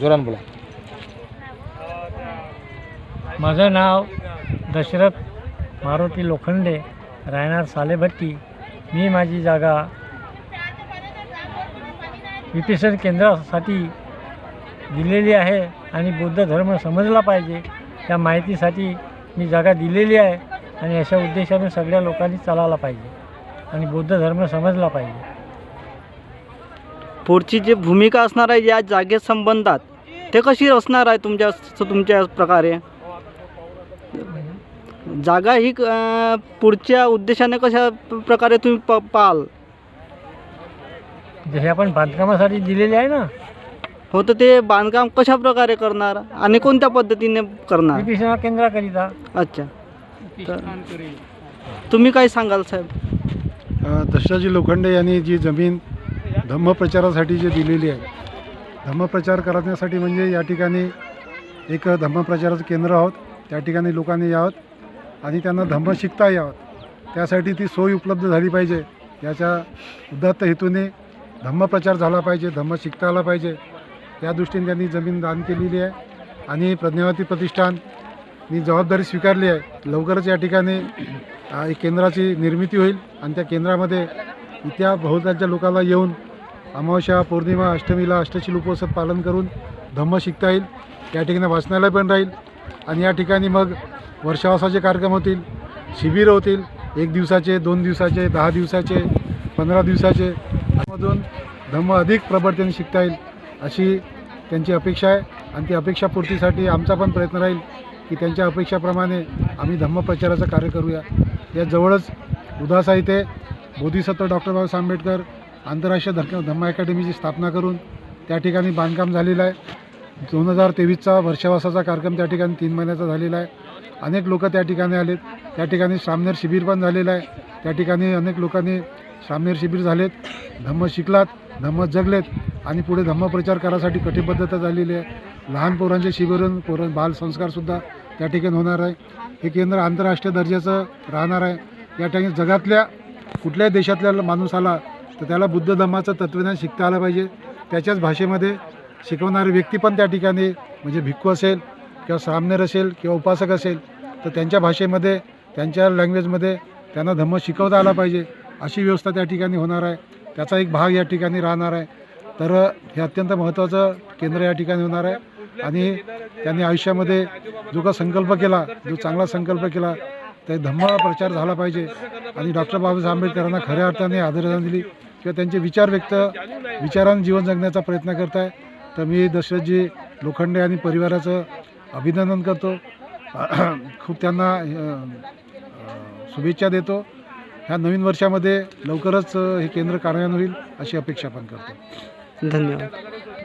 जोरान बोला. माझं नाव दशरथ मारुती लोखंडे राहणार सालेभट्टी. मी माझी जागा विपेशन केंद्रासाठी दिलेली आहे आणि बौद्ध धर्म समजला पाहिजे त्या माहितीसाठी मी जागा दिलेली आहे आणि अशा उद्देशाने सगळ्या लोकांनी चालायला पाहिजे आणि बौद्ध धर्म समजला पाहिजे. पुढची जी भूमिका असणार आहे या जागे संबंधात ते कशी असणार आहे तुमच्या तुमच्या प्रकारे? जागा ही पुढच्या उद्देशाने कशा प्रकारे तुम्ही प पाहाल? जसे आपण बांधकामासाठी दिलेले आहे ना? हो तर ते बांधकाम कशा प्रकारे करणार आणि कोणत्या पद्धतीने करणार? केंद्राकरिता. अच्छा. तर तुम्ही काय सांगाल साहेब? दशराजी लोखंडे यांनी जी जमीन धम्मप्रचारासाठी जे दिलेली आहे. धम्मप्रचार करण्यासाठी म्हणजे या ठिकाणी एक धम्मप्रचाराचं केंद्र आहोत. त्या ठिकाणी लोकांनी यावं आणि त्यांना धम्म शिकता यावं. त्यासाठी ती सोय उपलब्ध झाली पाहिजे. याच्या उदात्त हेतूने धम्मप्रचार झाला पाहिजे धम्म शिकता आला पाहिजे. या दृष्टीने त्यांनी जमीन दान केलेली आहे आणि प्रज्ञावती प्रतिष्ठान मी जबाबदारी स्वीकारली आहे. लवकरच या ठिकाणी एक केंद्राची निर्मिती होईल आणि त्या केंद्रामध्ये त्या बहुतांच्या लोकांना येऊन अमावस्या पौर्णिमा अष्टमीला अष्टशील उपवासात पालन करून धम्म शिकता येईल. या ठिकाणी वाचनालय पण राहील. आणि या ठिकाणी मग वर्षावासाचे कार्यक्रम होतील शिबिर होतील. एक दिवसाचे दोन दिवसाचे दहा दिवसाचे पंधरा दिवसाचे. त्यामधून धम्म अधिक प्रबळतेने शिकता येईल अशी त्यांची अपेक्षा आहे. आणि ती अपेक्षापूर्तीसाठी आमचा पण प्रयत्न राहील की त्यांच्या अपेक्षाप्रमाणे आम्ही धम्मप्रचाराचं कार्य करूया. या जवळच उदासा इथे बोधिसत्व डॉक्टर बाबासाहेब आंबेडकर आंतरराष्ट्रीय धर्म धम्म अकॅडमीची स्थापना करून त्या ठिकाणी बांधकाम झालेलं आहे. दोन हजार तेवीसचा वर्षावासाचा कार्यक्रम त्या ठिकाणी तीन महिन्याचा झालेला आहे. अनेक लोक त्या ठिकाणी आलेत. त्या ठिकाणी सामनेर शिबिर पण झालेलं आहे. त्या ठिकाणी अनेक लोकांनी सामनेर शिबिर झालेत. धम्म शिकलात धम्म जगलेत आणि पुढे धम्मप्रचार करायसाठी कटिबद्धता झालेली आहे. लहान पोरांचे शिबिरून पोर बालसंस्कारसुद्धा त्या ठिकाणी होणार आहे. हे केंद्र आंतरराष्ट्रीय दर्जाचं राहणार आहे. या ठिकाणी जगातल्या कुठल्याही देशातल्या माणूस आला तर त्याला बुद्ध धम्माचं तत्वज्ञान शिकता आलं पाहिजे. त्याच्याच भाषेमध्ये शिकवणारी व्यक्ती पण त्या ठिकाणी म्हणजे भिक्खू असेल किंवा सामनेर असेल किंवा उपासक असेल तर त्यांच्या भाषेमध्ये त्यांच्या लँग्वेजमध्ये त्यांना धम्म शिकवता आला पाहिजे. अशी व्यवस्था त्या ठिकाणी होणार आहे. त्याचा एक भाग या ठिकाणी राहणार आहे. तर हे अत्यंत महत्त्वाचं केंद्र या ठिकाणी होणार आहे. आणि त्यांनी आयुष्यामध्ये जो का संकल्प केला जो चांगला संकल्प केला ते धम्म प्रचार झाला पाहिजे. आणि डॉक्टर बाबासाहेब आंबेडकरांना खऱ्या अर्थाने आदरांजली किंवा त्यांचे विचार व्यक्त विचारानं जीवन जगण्याचा प्रयत्न करत आहे तर मी दशरथजी लोखंडे आणि परिवाराचं अभिनंदन करतो. खूप त्यांना शुभेच्छा देतो. ह्या नवीन वर्षामध्ये लवकरच हे केंद्र कार्यान्वित होईल अशी अपेक्षा पण करतो. धन्यवाद.